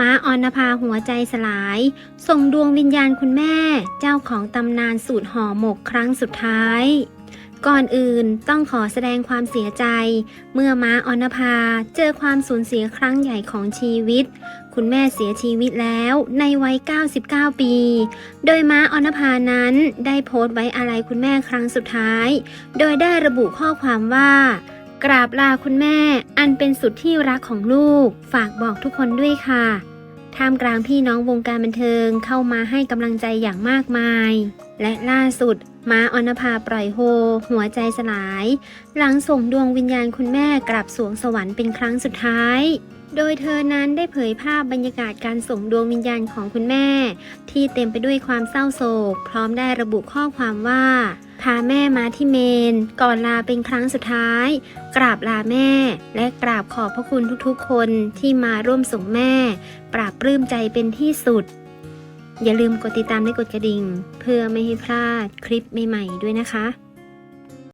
ม้าออนภาหัวใจสลาย ส่งดวงวิญญาณคุณแม่ เจ้าของตำนานสูตรห่อหมกครั้งสุดท้าย ก่อนอื่นต้องขอแสดงความเสียใจ เมื่อม้าออนภาเจอความสูญเสียครั้งใหญ่ของชีวิต คุณแม่เสียชีวิตแล้วในวัย 99 ปี โดยม้าออนภานั้นได้โพสต์ไว้อาลัยคุณแม่ครั้งสุดท้าย โดยได้ระบุข้อความว่า กราบลาคุณแม่ อันเป็นสุดที่รักของลูก ฝากบอกทุกคนด้วยค่ะท่ามกลางพี่น้องวงการบันเทิงเข้ามาให้กำลังใจอย่างมากมาย และล่าสุดม้าอนภาปล่อยโฮ หัวใจสลาย หลังส่งดวงวิญญาณคุณแม่กลับสวงสวรรค์เป็นครั้งสุดท้าย โดยเธอนั้นได้เผยภาพบรรยากาศการส่งดวงวิญญาณของคุณแม่ ที่เต็มไปด้วยความเศร้าโศก พร้อมได้ระบุข้อความว่า พาแม่มาที่เมน ก่อนลาเป็นครั้งสุดท้าย กราบลาแม่ และกราบขอบพระคุณทุกๆ คนที่มาร่วมส่งแม่ ปราบปลื้มใจเป็นที่สุด อย่าลืมกดติดตามและกดกระดิ่ง เพื่อไม่ให้พลาดคลิปใหม่ๆด้วยนะคะ